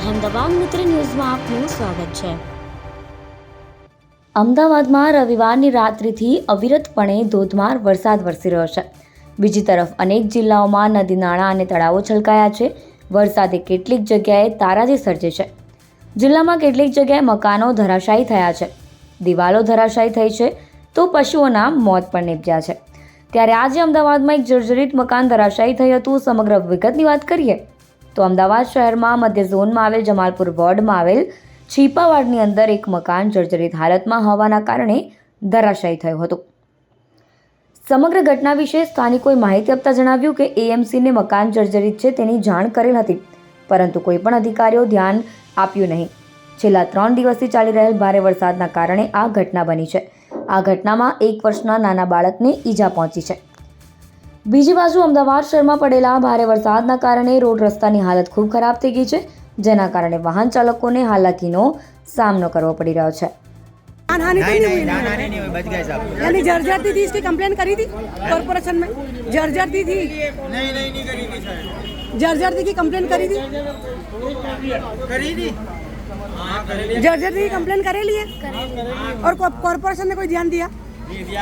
અહેમદાબાદ મિત્ર ન્યૂઝમાં આપનું સ્વાગત છે. અમદાવાદમાં રવિવારની રાત્રિથી અવિરતપણે ધોધમાર વરસાદ વરસી રહ્યો છે. બીજી તરફ અનેક જિલ્લાઓમાં નદી નાળા અને તળાવો છલકાયા છે. વરસાદે કેટલીક જગ્યાએ તારાજી સર્જે છે. જિલ્લામાં કેટલીક જગ્યાએ મકાનો ધરાશાયી થયા છે. દિવાલો ધરાશાયી થઈ છે તો પશુઓના મોત પણ નીપજ્યા છે. ત્યારે આજે અમદાવાદમાં એક જર્જરિત મકાન ધરાશાયી થયું હતું. સમગ્ર વિગતની વાત કરીએ. તો અમદાવાદ શહેરમાં મધ્ય ઝોનમાં આવેલ જમાલપુર વોર્ડમાં આવેલ છીપાવાડની અંદર એક મકાન જર્જરિત હાલતમાં હોવાના કારણે ધરાશાયી થયું હતું. સમગ્ર ઘટના વિશે સ્થાનિકોએ માહિતી આપતા જણાવ્યું કે એએમસીને મકાન જર્જરિત છે તેની જાણ કરેલ હતી, પરંતુ કોઈ પણ અધિકારીઓ ધ્યાન આપ્યું નહીં. છેલ્લા ત્રણ દિવસથી ચાલી રહેલ ભારે વરસાદના કારણે આ ઘટના બની છે. આ ઘટનામાં એક વર્ષના નાના બાળકને ઈજા પહોંચી છે. બીજી બાજુ અમદાવાદ શહેરમાં પડેલા ભારે વરસાદના કારણે રોડ રસ્તાની હાલત ખૂબ ખરાબ થઈ ગઈ છે જેના કારણે વાહન ચાલકોને હાલાકીનો સામનો કરવો પડી રહ્યો છે मानहानि तो नहीं नहीं हुई नहीं ना ना नहीं हुई बच गए साहब यानी जर्जर थी इसकी कंप्लेन करी थी कॉर्पोरेशन में जर्जर थी थी नहीं नहीं नहीं करी थी सर जर्जर थी की कंप्लेन करी थी करी थी हाँ करेली जर्जर थी की कंप्लेन करेली है और कॉ- कॉर्पोरेशन ने कोई ध्यान दिया नहीं दिया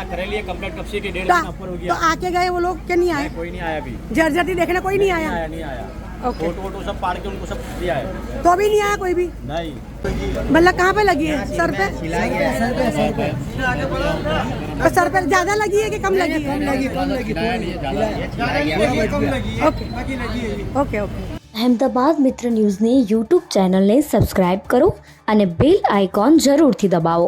करेली कंप्लीट कब से की डेढ़ तो, महीना ऊपर हो तो गया आके गए वो लोग क्या नहीं आए कोई नहीं आया अभी जर्जर थी देखने कोई नहीं नहीं आया आया नहीं आया ओके फोटो वोटो सब पाड़ के उनको सब दिया है तो अभी नहीं आया कोई भी नहीं मतलब कहाँ पे लगी है सर पे सर पे सर पे तो सर पे ज्यादा लगी है कि कम लगी है ओके ओके ओके અહેમદાબાદ મિત્ર ન્યૂઝની યુટ્યુબ ચેનલને સબસ્ક્રાઇબ કરો અને બેલ આઇકોન જરૂરથી દબાવો